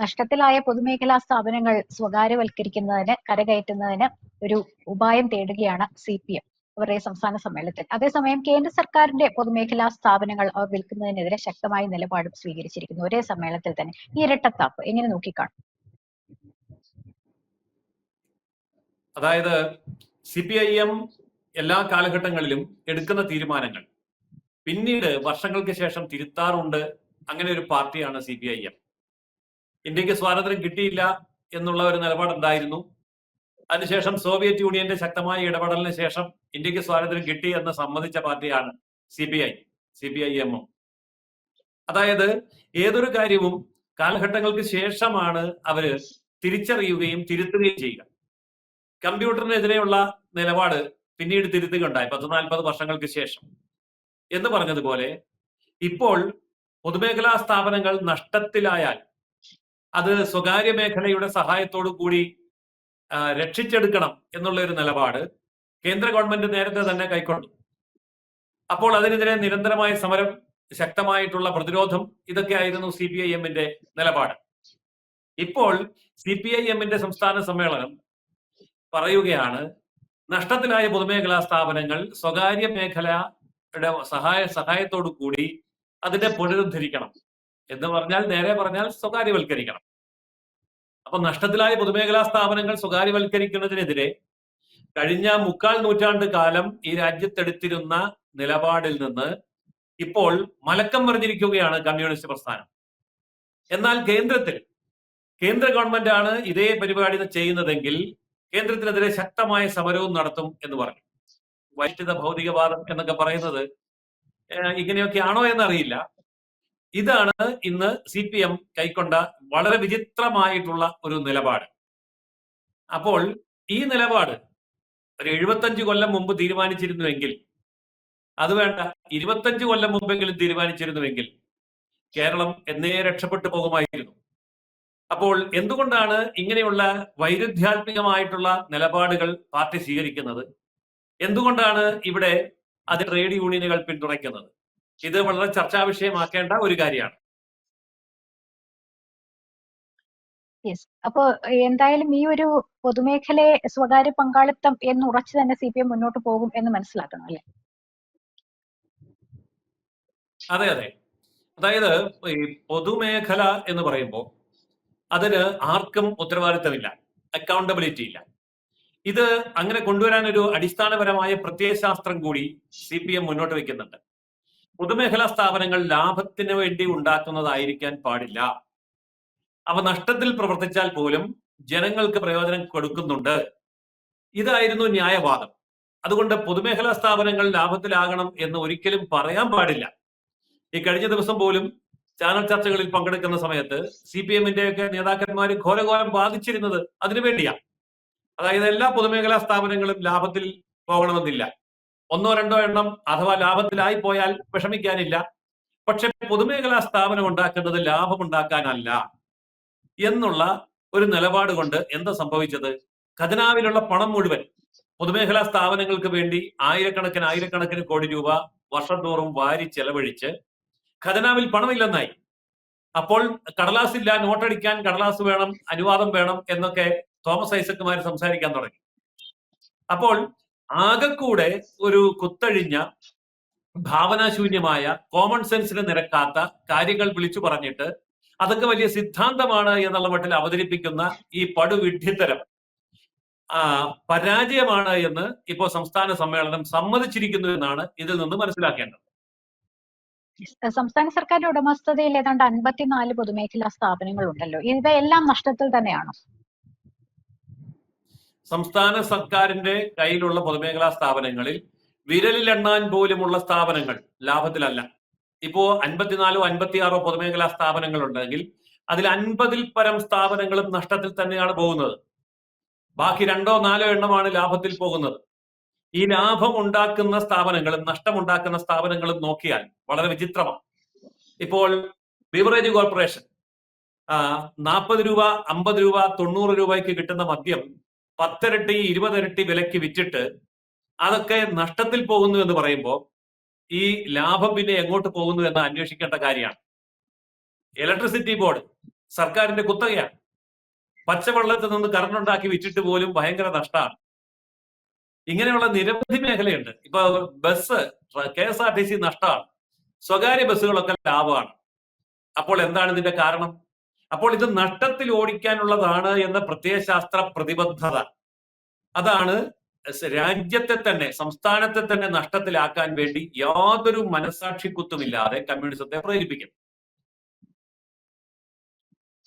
നഷ്ടത്തിലായ പൊതുമേഖലാ സ്ഥാപനങ്ങൾ സ്വകാര്യവൽക്കരിക്കുന്നതിന് കരകയറ്റുന്നതിന് ഒരു ഉപായം തേടുകയാണ് സി പി എം അവരുടെ സംസ്ഥാന സമ്മേളനത്തിൽ. അതേസമയം കേന്ദ്ര സർക്കാരിന്റെ പൊതുമേഖലാ സ്ഥാപനങ്ങൾ അവർ വിൽക്കുന്നതിനെതിരെ ശക്തമായ നിലപാടും സ്വീകരിച്ചിരിക്കുന്നു. ഒരേ സമ്മേളനത്തിൽ തന്നെ. ഈ ഇരട്ടത്താപ്പ് എങ്ങനെ നോക്കിക്കാണും? അതായത് സി പി ഐ എം എല്ലാ കാലഘട്ടങ്ങളിലും എടുക്കുന്ന തീരുമാനങ്ങൾ. പിന്നീട് വർഷങ്ങൾക്ക് ശേഷം തിരുത്താറുണ്ട്. അങ്ങനെ ഒരു പാർട്ടിയാണ് സി പി ഐ എം. ഇന്ത്യയ്ക്ക് സ്വാതന്ത്ര്യം കിട്ടിയില്ല എന്നുള്ള ഒരു നിലപാടുണ്ടായിരുന്നു അതിനുശേഷം സോവിയറ്റ് യൂണിയന്റെ ശക്തമായ ഇടപെടലിന് ശേഷം ഇന്ത്യയ്ക്ക് സ്വാതന്ത്ര്യം കിട്ടി എന്ന് സമ്മതിച്ച പാർട്ടിയാണ് C P I C P I എമ്മും അതായത് ഏതൊരു കാര്യവും കാലഘട്ടങ്ങൾക്ക് ശേഷമാണ് അവർ തിരിച്ചറിയുകയും തിരുത്തുകയും ചെയ്യുക. കമ്പ്യൂട്ടറിനെതിരെയുള്ള നിലപാട് പിന്നീട് തിരുത്തുകയുണ്ടായി പത്ത് നാൽപ്പത് വർഷങ്ങൾക്ക് ശേഷം. എന്ന് പറഞ്ഞതുപോലെ ഇപ്പോൾ പൊതുമേഖലാ സ്ഥാപനങ്ങൾ നഷ്ടത്തിലായാൽ അത് സ്വകാര്യ മേഖലയുടെ സഹായത്തോടു കൂടി രക്ഷിച്ചെടുക്കണം എന്നുള്ള ഒരു നിലപാട് കേന്ദ്ര ഗവൺമെന്റ് നേരത്തെ തന്നെ കൈക്കൊണ്ടു. അപ്പോൾ അതിനെതിരെ നിരന്തരമായ സമരം ശക്തമായിട്ടുള്ള പ്രതിരോധം ഇതൊക്കെ ആയിരുന്നു സി പി ഐ എമ്മിന്റെ നിലപാട്. ഇപ്പോൾ സി പി ഐ എമ്മിന്റെ സംസ്ഥാന സമ്മേളനം പറയുകയാണ് നഷ്ടത്തിലായ പൊതുമേഖലാ സ്ഥാപനങ്ങൾ സ്വകാര്യ മേഖലയുടെ സഹായ സഹായത്തോടു കൂടി അതിനെ പുനരുദ്ധരിക്കണം. എന്ന് പറഞ്ഞാൽ നേരെ പറഞ്ഞാൽ സ്വകാര്യവൽക്കരിക്കണം. അപ്പൊ നഷ്ടത്തിലായ പൊതുമേഖലാ സ്ഥാപനങ്ങൾ സ്വകാര്യവൽക്കരിക്കുന്നതിനെതിരെ കഴിഞ്ഞ മുക്കാൽ നൂറ്റാണ്ട് കാലം ഈ രാജ്യത്തെടുത്തിരുന്ന നിലപാടിൽ നിന്ന് ഇപ്പോൾ മലക്കം പറഞ്ഞിരിക്കുകയാണ് കമ്മ്യൂണിസ്റ്റ് പ്രസ്ഥാനം. എന്നാൽ കേന്ദ്രത്തിൽ കേന്ദ്ര ഗവൺമെന്റ് ആണ് ഇതേ പരിപാടി ചെയ്യുന്നതെങ്കിൽ കേന്ദ്രത്തിനെതിരെ ശക്തമായ സമരവും നടത്തും എന്ന് പറഞ്ഞു. വൈഷ്ഠിത ഭൗതികവാദം എന്നൊക്കെ പറയുന്നത് ഇങ്ങനെയൊക്കെ ഇങ്ങനെയൊക്കെയാണോ എന്നറിയില്ല. ഇതാണ് ഇന്ന് സി പി എം കൈക്കൊണ്ട വളരെ വിചിത്രമായിട്ടുള്ള ഒരു നിലപാട്. അപ്പോൾ ഈ നിലപാട് ഒരു എഴുപത്തഞ്ച് കൊല്ലം മുമ്പ് തീരുമാനിച്ചിരുന്നുവെങ്കിൽ അത് വേണ്ട ഇരുപത്തഞ്ച് കൊല്ലം മുമ്പെങ്കിലും തീരുമാനിച്ചിരുന്നുവെങ്കിൽ കേരളം എന്നേ രക്ഷപ്പെട്ടു പോകുമായിരുന്നു. അപ്പോൾ എന്തുകൊണ്ടാണ് ഇങ്ങനെയുള്ള വൈരുദ്ധ്യാത്മികമായിട്ടുള്ള നിലപാടുകൾ പാർട്ടി സ്വീകരിക്കുന്നത്? എന്തുകൊണ്ടാണ് ഇവിടെ അത് ട്രേഡ് യൂണിയനുകൾ പിന്തുണയ്ക്കുന്നത്? ഇത് വളരെ ചർച്ചാ വിഷയമാക്കേണ്ട ഒരു കാര്യമാണ്. യെസ് അപ്പോ എന്തായാലും ഈ ഒരു പൊതുമേഖലയെ സ്വകാര്യ പങ്കാളിത്തം എന്ന് ഉറച്ചു തന്നെ സി പി എം മുന്നോട്ട് പോകും എന്ന് മനസ്സിലാക്കണം അല്ലെ? അതെ അതെ. അതായത് ഈ പൊതുമേഖല എന്ന് പറയുമ്പോൾ അതിന് ആർക്കും ഉത്തരവാദിത്തമില്ല. അക്കൗണ്ടബിലിറ്റി ഇല്ല. ഇത് അങ്ങനെ കൊണ്ടുവരാൻ ഒരു അടിസ്ഥാനപരമായ പ്രത്യയശാസ്ത്രം കൂടി സി പി എം മുന്നോട്ട് വെക്കുന്നുണ്ട്. പൊതുമേഖലാ സ്ഥാപനങ്ങൾ ലാഭത്തിന് വേണ്ടി ഉണ്ടാക്കുന്നതായിരിക്കാൻ പാടില്ല. അവ നഷ്ടത്തിൽ പ്രവർത്തിച്ചാൽ പോലും ജനങ്ങൾക്ക് പ്രയോജനം കൊടുക്കുന്നുണ്ട്. ഇതായിരുന്നു ന്യായവാദം. അതുകൊണ്ട് പൊതുമേഖലാ സ്ഥാപനങ്ങൾ ലാഭത്തിലാകണം എന്ന് ഒരിക്കലും പറയാൻ പാടില്ല. ഈ കഴിഞ്ഞ ദിവസം പോലും ചാനൽ ചർച്ചകളിൽ പങ്കെടുക്കുന്ന സമയത്ത് സി പി എമ്മിന്റെ ഒക്കെ നേതാക്കന്മാർ ഘോരഘോരം ബാധിച്ചിരുന്നത് അതിനു വേണ്ടിയാ. അതായത് എല്ലാ പൊതുമേഖലാ സ്ഥാപനങ്ങളും ലാഭത്തിൽ പോകണമെന്നില്ല. ഒന്നോ രണ്ടോ എണ്ണം അഥവാ ലാഭത്തിലായി പോയാൽ വിഷമിക്കാനില്ല. പക്ഷെ പൊതുമേഖലാ സ്ഥാപനം ഉണ്ടാക്കേണ്ടത് ലാഭം ഉണ്ടാക്കാനല്ല എന്നുള്ള ഒരു നിലപാട് കൊണ്ട് എന്താ സംഭവിച്ചത്? ഖജനാവിലുള്ള പണം മുഴുവൻ പൊതുമേഖലാ സ്ഥാപനങ്ങൾക്ക് വേണ്ടി ആയിരക്കണക്കിന് ആയിരക്കണക്കിന് കോടി രൂപ വർഷം തോറും വാരി ചെലവഴിച്ച് ഖജനാവിൽ പണമില്ലെന്നായി. അപ്പോൾ കടലാസില്ല നോട്ടടിക്കാൻ കടലാസ് വേണം അനുവാദം വേണം എന്നൊക്കെ തോമസ് ഐസക്കുമാർ സംസാരിക്കാൻ തുടങ്ങി. അപ്പോൾ ആകെക്കൂടെ ഒരു കുത്തഴിഞ്ഞ ഭാവനാശൂന്യമായ കോമൺ സെൻസിന് നിരക്കാത്ത കാര്യങ്ങൾ വിളിച്ചു പറഞ്ഞിട്ട് അതൊക്കെ വലിയ സിദ്ധാന്തമാണ് എന്നുള്ള മട്ടിൽ അവതരിപ്പിക്കുന്ന ഈ പടുവിഡ്ഢിത്തരം പരാജയമാണ് എന്ന് ഇപ്പോൾ സംസ്ഥാന സമ്മേളനം സമ്മതിച്ചിരിക്കുന്നു എന്നാണ് ഇതിൽ നിന്ന് മനസ്സിലാക്കേണ്ടത്. സംസ്ഥാന സർക്കാരിന്റെ ഉടമസ്ഥതയിൽ ഏതാണ്ട് അൻപത്തിനാല് പൊതുമേഖലാ സ്ഥാപനങ്ങൾ ഉണ്ടല്ലോ ഇവയെല്ലാം നഷ്ടത്തിൽ തന്നെയാണോ? സംസ്ഥാന സർക്കാരിന്റെ കയ്യിലുള്ള പൊതുമേഖലാ സ്ഥാപനങ്ങളിൽ വിരലിലെണ്ണാൻ പോലുമുള്ള സ്ഥാപനങ്ങൾ ലാഭത്തിലല്ല. ഇപ്പോ അൻപത്തിനാലോ അൻപത്തിയാറോ പൊതുമേഖലാ സ്ഥാപനങ്ങൾ ഉണ്ടെങ്കിൽ അതിൽ അൻപതിൽ പരം സ്ഥാപനങ്ങളും നഷ്ടത്തിൽ തന്നെയാണ് പോകുന്നത്. ബാക്കി രണ്ടോ നാലോ എണ്ണമാണ് ലാഭത്തിൽ പോകുന്നത്. ഈ ലാഭം ഉണ്ടാക്കുന്ന സ്ഥാപനങ്ങളും നഷ്ടമുണ്ടാക്കുന്ന സ്ഥാപനങ്ങളും നോക്കിയാൽ വളരെ വിചിത്രമാണ്. ഇപ്പോൾ ബിവറേജ് കോർപ്പറേഷൻ നാൽപ്പത് രൂപ അമ്പത് രൂപ തൊണ്ണൂറ് രൂപയ്ക്ക് കിട്ടുന്ന മദ്യം പത്തിരട്ടി ഇരുപതിരട്ടി വിലയ്ക്ക് വിറ്റിട്ട് അതൊക്കെ നഷ്ടത്തിൽ പോകുന്നു എന്ന് പറയുമ്പോൾ ഈ ലാഭം പിന്നെ എങ്ങോട്ട് പോകുന്നു എന്ന് അന്വേഷിക്കേണ്ട കാര്യമാണ്. ഇലക്ട്രിസിറ്റി ബോർഡ് സർക്കാരിന്റെ കുത്തകയാണ്. പച്ചവെള്ളത്തിൽ നിന്ന് കറണ്ട് ഉണ്ടാക്കി വിറ്റിട്ട് പോലും ഭയങ്കര നഷ്ടമാണ്. ഇങ്ങനെയുള്ള നിരവധി മേഖലയുണ്ട്. ഇപ്പൊ bus K S R T C നഷ്ടമാണ്. സ്വകാര്യ ബസ്സുകളൊക്കെ ലാഭമാണ്. അപ്പോൾ എന്താണ് ഇതിന്റെ കാരണം? അപ്പോൾ ഇത് നഷ്ടത്തിൽ ഓടിക്കാനുള്ളതാണ് എന്ന പ്രത്യയശാസ്ത്ര പ്രതിബദ്ധത. അതാണ് രാജ്യത്തെ തന്നെ സംസ്ഥാനത്തെ തന്നെ നഷ്ടത്തിലാക്കാൻ വേണ്ടി യാതൊരു മനസാക്ഷിക്കുത്തുമില്ലാതെ കമ്മ്യൂണിസത്തെ പ്രേരിപ്പിക്കും.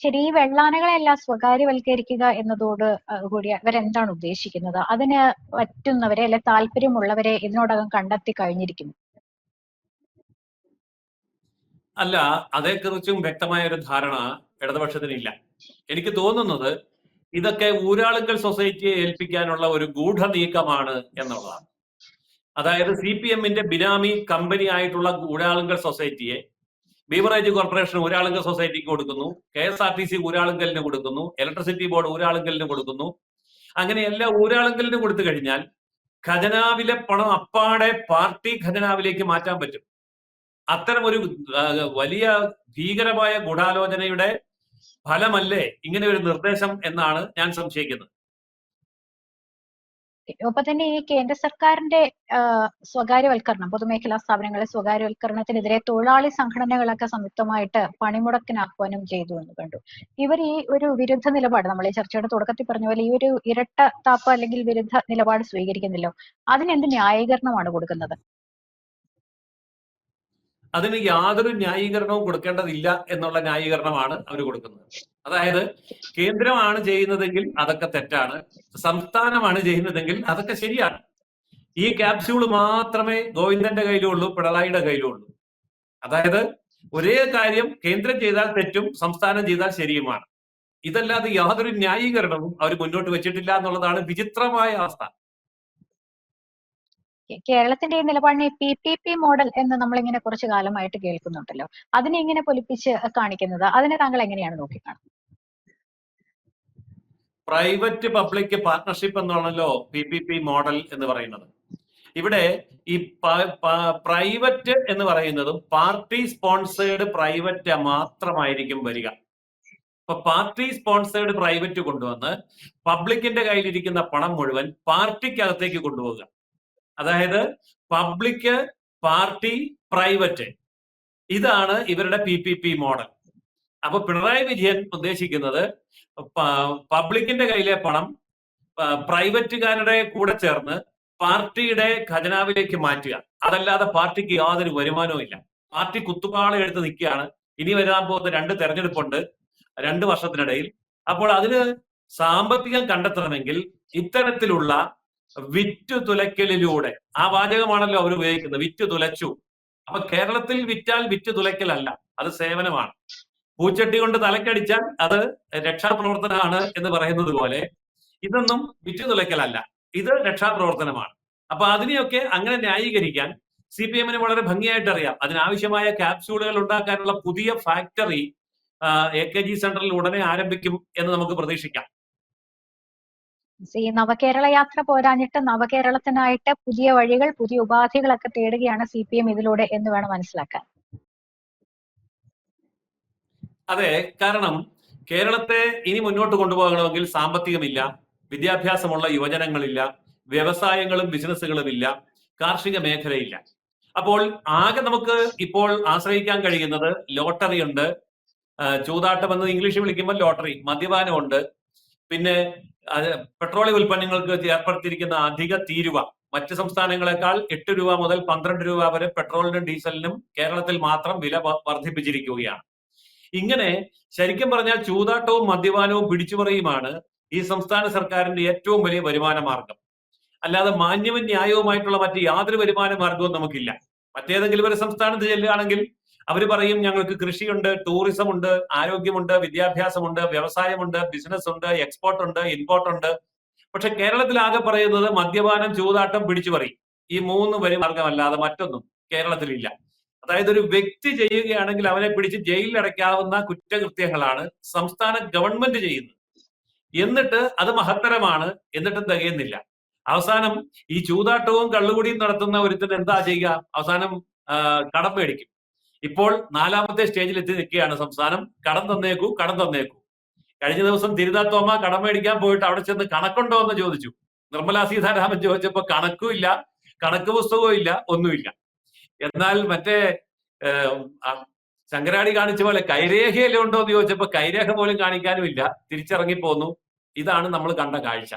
ശരി ഈ വെള്ളാനകളെല്ലാം സ്വകാര്യവൽക്കരിക്കുക എന്നതോട് കൂടി അവരെന്താണ് ഉദ്ദേശിക്കുന്നത്? അതിന് പറ്റുന്നവരെ അല്ലെ താല്പര്യമുള്ളവരെ ഇതിനോടകം കണ്ടെത്തി കഴിഞ്ഞിരിക്കുന്നു. അല്ല അതേക്കുറിച്ചും വ്യക്തമായ ഒരു ധാരണ ഇടതുപക്ഷത്തിനില്ല. എനിക്ക് തോന്നുന്നത് ഇതൊക്കെ ഊരാളുങ്കൽ സൊസൈറ്റിയെ ഏൽപ്പിക്കാനുള്ള ഒരു ഗൂഢ നീക്കമാണ് എന്നുള്ളതാണ്. അതായത് സി പി എമ്മിന്റെ ബിനാമി കമ്പനി ആയിട്ടുള്ള ഊരാളുങ്കൽ സൊസൈറ്റിയെ ബീവറേജ് കോർപ്പറേഷൻ ഊരാളുങ്കൽ സൊസൈറ്റിക്ക് കൊടുക്കുന്നു K S R T C ഊരാളുങ്കലിന് കൊടുക്കുന്നു ഇലക്ട്രിസിറ്റി ബോർഡ് ഊരാളുങ്കലിന് കൊടുക്കുന്നു. അങ്ങനെ എല്ലാ ഊരാളുങ്കലിന് കൊടുത്തു കഴിഞ്ഞാൽ ഖജനാവിലെ പണം അപ്പാടെ പാർട്ടി ഖജനാവിലേക്ക് മാറ്റാൻ പറ്റും. അത്തരമൊരു ഒരു വലിയ ഭീകരമായ ഗൂഢാലോചനയുടെ ഫലമല്ലേ ഇങ്ങനെ ഒരു നിർദ്ദേശം എന്നാണ് ഞാൻ സംശയിക്കുന്നത്. ഒപ്പം തന്നെ ഈ കേന്ദ്ര സർക്കാരിന്റെ സ്വകാര്യവൽക്കരണം പൊതുമേഖലാ സ്ഥാപനങ്ങളെ സ്വകാര്യവൽക്കരണത്തിനെതിരെ തൊഴിലാളി സംഘടനകളൊക്കെ സംയുക്തമായിട്ട് പണിമുടക്കിന് ആഹ്വാനം ചെയ്തു എന്ന് കണ്ടു. ഇവർ ഈ ഒരു വിരുദ്ധ നിലപാട് നമ്മൾ ഈ ചർച്ചയുടെ തുടക്കത്തിൽ പറഞ്ഞ പോലെ ഈ ഒരു ഇരട്ട താപ്പ് അല്ലെങ്കിൽ വിരുദ്ധ നിലപാട് സ്വീകരിക്കുന്നില്ലോ അതിനെന്ത് ന്യായീകരണമാണ് കൊടുക്കുന്നത്? അതിന് യാതൊരു ന്യായീകരണവും കൊടുക്കേണ്ടതില്ല എന്നുള്ള ന്യായീകരണമാണ് അവർ കൊടുക്കുന്നത്. അതായത് കേന്ദ്രമാണ് ചെയ്യുന്നതെങ്കിൽ അതൊക്കെ തെറ്റാണ് സംസ്ഥാനമാണ് ചെയ്യുന്നതെങ്കിൽ അതൊക്കെ ശരിയാണ്. ഈ ക്യാപ്സ്യൂൾ മാത്രമേ ഗോവിന്ദന്റെ കയ്യിലുള്ളൂ പിണറായിയുടെ കയ്യിലുള്ളൂ. അതായത് ഒരേ കാര്യം കേന്ദ്രം ചെയ്താൽ തെറ്റും സംസ്ഥാനം ചെയ്താൽ ശരിയുമാണ്. ഇതല്ലാതെ യാതൊരു ന്യായീകരണവും അവർ മുന്നോട്ട് വെച്ചിട്ടില്ല എന്നുള്ളതാണ് വിചിത്രമായ അവസ്ഥ. കേരളത്തിന്റെ ഈ നിലപാടിനെ പി പി പി മോഡൽ എന്ന് നമ്മളിങ്ങനെ കുറച്ചു കാലമായിട്ട് കേൾക്കുന്നുണ്ടല്ലോ. അതിനെ ഇങ്ങനെ പൊലിപ്പിച്ച് കാണിക്കുന്നത് അതിനെ താങ്കൾ എങ്ങനെയാണ് നോക്കിക്കാണുന്നത്? പ്രൈവറ്റ് പബ്ലിക് പാർട്ണർഷിപ്പ് എന്നാണല്ലോ പി പി പി മോഡൽ എന്ന് പറയുന്നത്. ഇവിടെ ഈ പ്രൈവറ്റ് എന്ന് പറയുന്നതും പാർട്ടി സ്പോൺസേഡ് പ്രൈവറ്റ് മാത്രമായിരിക്കും വരിക. ഇപ്പൊ പാർട്ടി സ്പോൺസേഡ് പ്രൈവറ്റ് കൊണ്ടുവന്ന് പബ്ലിക്കിന്റെ കയ്യിലിരിക്കുന്ന പണം മുഴുവൻ പാർട്ടിക്കകത്തേക്ക് കൊണ്ടുപോകുക അതായത് പബ്ലിക് പാർട്ടി പ്രൈവറ്റ്. ഇതാണ് ഇവരുടെ പി പി പി മോഡൽ. അപ്പൊ പിണറായി വിജയൻ ഉദ്ദേശിക്കുന്നത് പബ്ലിക്കിന്റെ കയ്യിലെ പണം പ്രൈവറ്റുകാരുടെ കൂടെ ചേർന്ന് പാർട്ടിയുടെ ഖജനാവിലേക്ക് മാറ്റുക. അതല്ലാതെ പാർട്ടിക്ക് യാതൊരു വരുമാനവും ഇല്ല. പാർട്ടി കുത്തുപാള എടുത്ത് നിൽക്കുകയാണ്. ഇനി വരാൻ പോകുന്ന രണ്ട് തെരഞ്ഞെടുപ്പുണ്ട് രണ്ട് വർഷത്തിനിടയിൽ. അപ്പോൾ അതിന് സാമ്പത്തികം കണ്ടെത്തണമെങ്കിൽ ഇത്തരത്തിലുള്ള വിറ്റു തുലയ്ക്കലിലൂടെ. ആ വാചകമാണല്ലോ അവർ ഉപയോഗിക്കുന്നത്. വിറ്റു തുലച്ചു. അപ്പൊ കേരളത്തിൽ വിറ്റാൽ വിറ്റു തുലയ്ക്കലല്ല. അത് സേവനമാണ്. പൂച്ചട്ടി കൊണ്ട് തലക്കടിച്ചാൽ അത് രക്ഷാപ്രവർത്തനമാണ് എന്ന് പറയുന്നത് പോലെ ഇതൊന്നും വിറ്റു തുലയ്ക്കലല്ല. ഇത് രക്ഷാപ്രവർത്തനമാണ്. അപ്പൊ അതിനെയൊക്കെ അങ്ങനെ ന്യായീകരിക്കാൻ സി പി എമ്മിന് വളരെ ഭംഗിയായിട്ട് അറിയാം അതിനാവശ്യമായ ക്യാപ്സ്യൂളുകൾ ഉണ്ടാക്കാനുള്ള പുതിയ ഫാക്ടറി എ കെ ജി സെന്ററിൽ ഉടനെ ആരംഭിക്കും എന്ന് നമുക്ക് പ്രതീക്ഷിക്കാം. ഈ നവകേരള യാത്ര പോരാഞ്ഞിട്ട് നവകേരളത്തിനായിട്ട് പുതിയ വഴികൾ പുതിയ ഉപാധികളൊക്കെ തേടുകയാണ് സി പി എം ഇതിലൂടെ എന്ന് വേണം മനസ്സിലാക്കാൻ. അതെ കാരണം കേരളത്തെ ഇനി മുന്നോട്ട് കൊണ്ടുപോകണമെങ്കിൽ സാമ്പത്തികമില്ല വിദ്യാഭ്യാസമുള്ള യുവജനങ്ങളില്ല വ്യവസായങ്ങളും ബിസിനസ്സുകളും ഇല്ല കാർഷിക മേഖലയില്ല. അപ്പോൾ ആകെ നമുക്ക് ഇപ്പോൾ ആശ്രയിക്കാൻ കഴിയുന്നത് ലോട്ടറി ഉണ്ട്. ചൂതാട്ടം എന്ന് ഇംഗ്ലീഷിൽ വിളിക്കുമ്പോൾ ലോട്ടറി മദ്യപാനമുണ്ട്. പിന്നെ പെട്രോളിയം ഉൽപ്പന്നങ്ങൾക്ക് ഏർപ്പെടുത്തിയിരിക്കുന്ന അധിക തീരുവ മറ്റ് സംസ്ഥാനങ്ങളെക്കാൾ എട്ട് രൂപ മുതൽ പന്ത്രണ്ട് രൂപ വരെ പെട്രോളിനും ഡീസലിനും കേരളത്തിൽ മാത്രം വില വർദ്ധിപ്പിച്ചിരിക്കുകയാണ്. ഇങ്ങനെ ശരിക്കും പറഞ്ഞാൽ ചൂതാട്ടവും മദ്യപാനവും പിടിച്ചുപറിയുമാണ് ഈ സംസ്ഥാന സർക്കാരിന്റെ ഏറ്റവും വലിയ വരുമാന മാർഗം. അല്ലാതെ മാന്യവും ന്യായവുമായിട്ടുള്ള മറ്റ് യാതൊരു വരുമാന മാർഗവും നമുക്കില്ല. മറ്റേതെങ്കിലും ഒരു സംസ്ഥാനത്ത് ചെല്ലുകയാണെങ്കിൽ അവർ പറയും ഞങ്ങൾക്ക് കൃഷിയുണ്ട് ടൂറിസം ഉണ്ട് ആരോഗ്യമുണ്ട് വിദ്യാഭ്യാസമുണ്ട് വ്യവസായമുണ്ട് ബിസിനസ് ഉണ്ട് എക്സ്പോർട്ട് ഉണ്ട് ഇമ്പോർട്ട് ഉണ്ട്. പക്ഷെ കേരളത്തിൽ ആകെ പറയുന്നത് മദ്യപാനം ചൂതാട്ടം പിടിച്ചു പറയും. ഈ മൂന്ന് വരുമാർഗമല്ലാതെ മറ്റൊന്നും കേരളത്തിലില്ല. അതായത് ഒരു വ്യക്തി ചെയ്യുകയാണെങ്കിൽ അവനെ പിടിച്ച് ജയിലിൽ അടയ്ക്കാവുന്ന കുറ്റകൃത്യങ്ങളാണ് സംസ്ഥാന ഗവൺമെന്റ് ചെയ്യുന്നത്. എന്നിട്ട് അത് മഹത്തരമാണ് എന്നിട്ടും തികയുന്നില്ല അവസാനം ഈ ചൂതാട്ടവും കള്ളുകുടിയും നടത്തുന്ന ഒരുത്തിന് എന്താ ചെയ്യുക? അവസാനം കടം മേടിക്കും. ഇപ്പോൾ നാലാമത്തെ സ്റ്റേജിൽ എത്തി നിൽക്കുകയാണ് സംസ്ഥാനം കടം തന്നേക്കൂ കടം തന്നേക്കൂ. കഴിഞ്ഞ ദിവസം തിരുതാ തോമ കടം മേടിക്കാൻ പോയിട്ട് അവിടെ ചെന്ന് കണക്കുണ്ടോ എന്ന് ചോദിച്ചു. നിർമ്മലാ സീതാരാമൻ ചോദിച്ചപ്പോ കണക്കും ഇല്ല കണക്ക് പുസ്തകവും ഇല്ല ഒന്നുമില്ല. എന്നാൽ മറ്റേ ശങ്കരാടി കാണിച്ച പോലെ കൈരേഖയിലുണ്ടോ എന്ന് ചോദിച്ചപ്പോ കൈരേഖ പോലും കാണിക്കാനും ഇല്ല. തിരിച്ചിറങ്ങി പോന്നു. ഇതാണ് നമ്മൾ കണ്ട കാഴ്ച.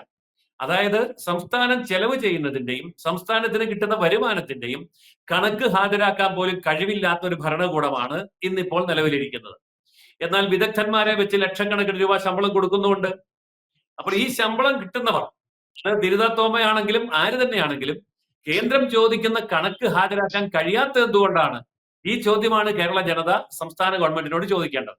അതായത് സംസ്ഥാനം ചെലവ് ചെയ്യുന്നതിന്റെയും സംസ്ഥാനത്തിന് കിട്ടുന്ന വരുമാനത്തിന്റെയും കണക്ക് ഹാജരാക്കാൻ പോലും കഴിവില്ലാത്ത ഒരു ഭരണകൂടമാണ് ഇന്നിപ്പോൾ നിലവിലിരിക്കുന്നത്. എന്നാൽ വിദഗ്ധന്മാരെ വെച്ച് ലക്ഷക്കണക്കിന് രൂപ ശമ്പളം കൊടുക്കുന്നുണ്ട് അപ്പോൾ ഈ ശമ്പളം കിട്ടുന്നവർ അത് ആര് തന്നെയാണെങ്കിലും കേന്ദ്രം ചോദിക്കുന്ന കണക്ക് ഹാജരാക്കാൻ കഴിയാത്തത് എന്തുകൊണ്ടാണ്? ഈ ചോദ്യമാണ് കേരള ജനത സംസ്ഥാന ഗവൺമെന്റിനോട് ചോദിക്കേണ്ടത്.